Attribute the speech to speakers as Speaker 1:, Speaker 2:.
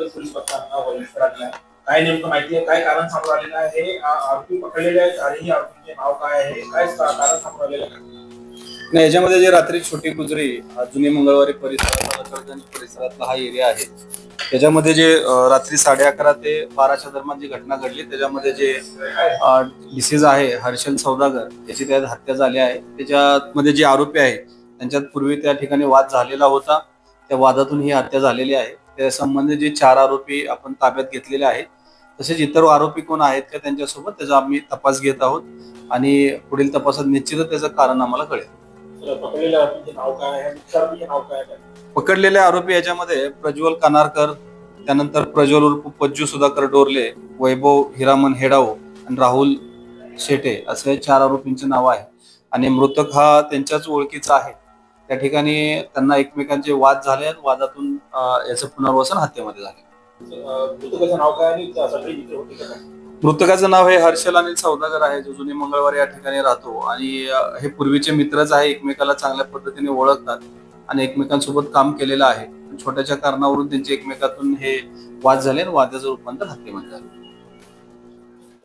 Speaker 1: करतोय पोलीस पथकांना वरिष्ठ आहे काय नेमकं माहिती आहे? काय कारण समोर आलेलं आहे? आरोपी पकडलेले आहेत आणि आरोपीचे नाव काय आहे? काय कारण समोर आलेलं आहे?
Speaker 2: नाही याच्यामध्ये जे रात्री छोटी गुजरी जुनी मंगळवारी परिसरात परिसरातला हा एरिया आहे. त्याच्यामध्ये जे रात्री साडे अकरा ते बाराच्या दरम्यान जी घटना घडली त्याच्यामध्ये जे डिसीज आहे हर्षल सौदागर याची त्यात हत्या झाली आहे. त्याच्यामध्ये जे आरोपी आहे त्यांच्यात पूर्वी त्या ठिकाणी वाद झालेला होता. त्या वादातून ही हत्या झालेली आहे. त्या संबंधित जे चार आरोपी आपण ताब्यात घेतलेले आहेत तसेच इतर आरोपी कोण आहेत का त्यांच्यासोबत त्याचा आम्ही तपास घेत आहोत आणि पुढील तपासात निश्चितच त्याचं कारण आम्हाला कळेल.
Speaker 1: पकडलेल्या
Speaker 2: पकडलेले आरोपी याच्यामध्ये प्रज्वल कानारकर त्यानंतर प्रज्वल उर्फ पज्जू सुधाकर डोरले वैभव हिरामन हेडाओ आणि राहुल शेटे असे चार आरोपींचे नाव आहे. आणि मृतक हा त्यांच्याच ओळखीचा आहे. त्या ठिकाणी त्यांना एकमेकांचे वाद झाले वादातून याचं पुनर्वसन हत्येमध्ये झाले.
Speaker 1: मृतकाचं नाव काय आणि सगळी इथे होती का? काय?
Speaker 2: मृतकाचं नाव हे हर्षल अनिल सौदागर आहे. जो जुनी मंगळवार या ठिकाणी राहतो. आणि अं, हे पूर्वीचे मित्रच आहे. एकमेकाला चांगल्या पद्धतीने ओळखतात आणि एकमेकांसोबत काम केलेलं आहे. छोट्याच्या कारणावरून त्यांचे एकमेकातून हे वाद झाले आणि वादाचं रूपांतर हत्येमध्ये झाले.